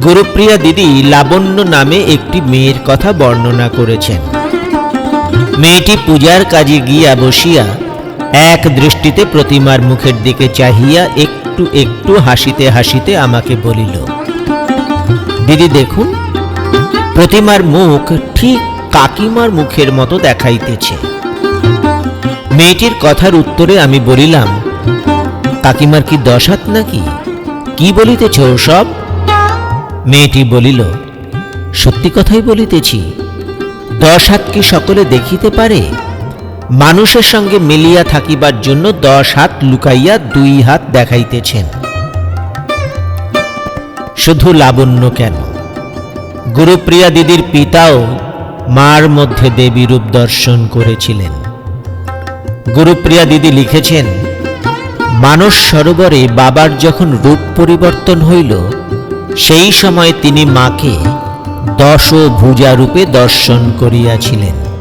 গুরুপ্রিয়া দিদি লাবণ্য নামে একটি মেয়ের কথা বর্ণনা করেছেন। মেয়েটি পূজার কাজে গিয়া বসিয়া এক দৃষ্টিতে প্রতিমার মুখের দিকে চাহিয়া একটু একটু হাসিতে হাসিতে আমাকে বলিল, দিদি দেখুন, প্রতিমার মুখ ঠিক কাকিমার মুখের মতো দেখাইতেছে। মেয়েটির কথার উত্তরে আমি বলিলাম, কাকিমার কি দশাত নাকি? কি বলিতেছ সব মেয়েটি বলিল, সত্যি কথাই বলিতেছি দশ হাত কি সকলে দেখিতে পারে? মানুষের সঙ্গে মিলিয়া থাকিবার জন্য দশ হাত লুকাইয়া দুই হাত দেখাইতেছেন। শুধু লাবণ্য কেন? গুরুপ্রিয়া দিদির পিতাও মার মধ্যে দেবী রূপ দর্শন করেছিলেন। গুরুপ্রিয়া দিদি লিখেছেন মানস সরোবরে বাবার যখন রূপ পরিবর্তন হইল সেই সময় তিনি মাকে দশ ভুজা রূপে দর্শন করিয়াছিলেন।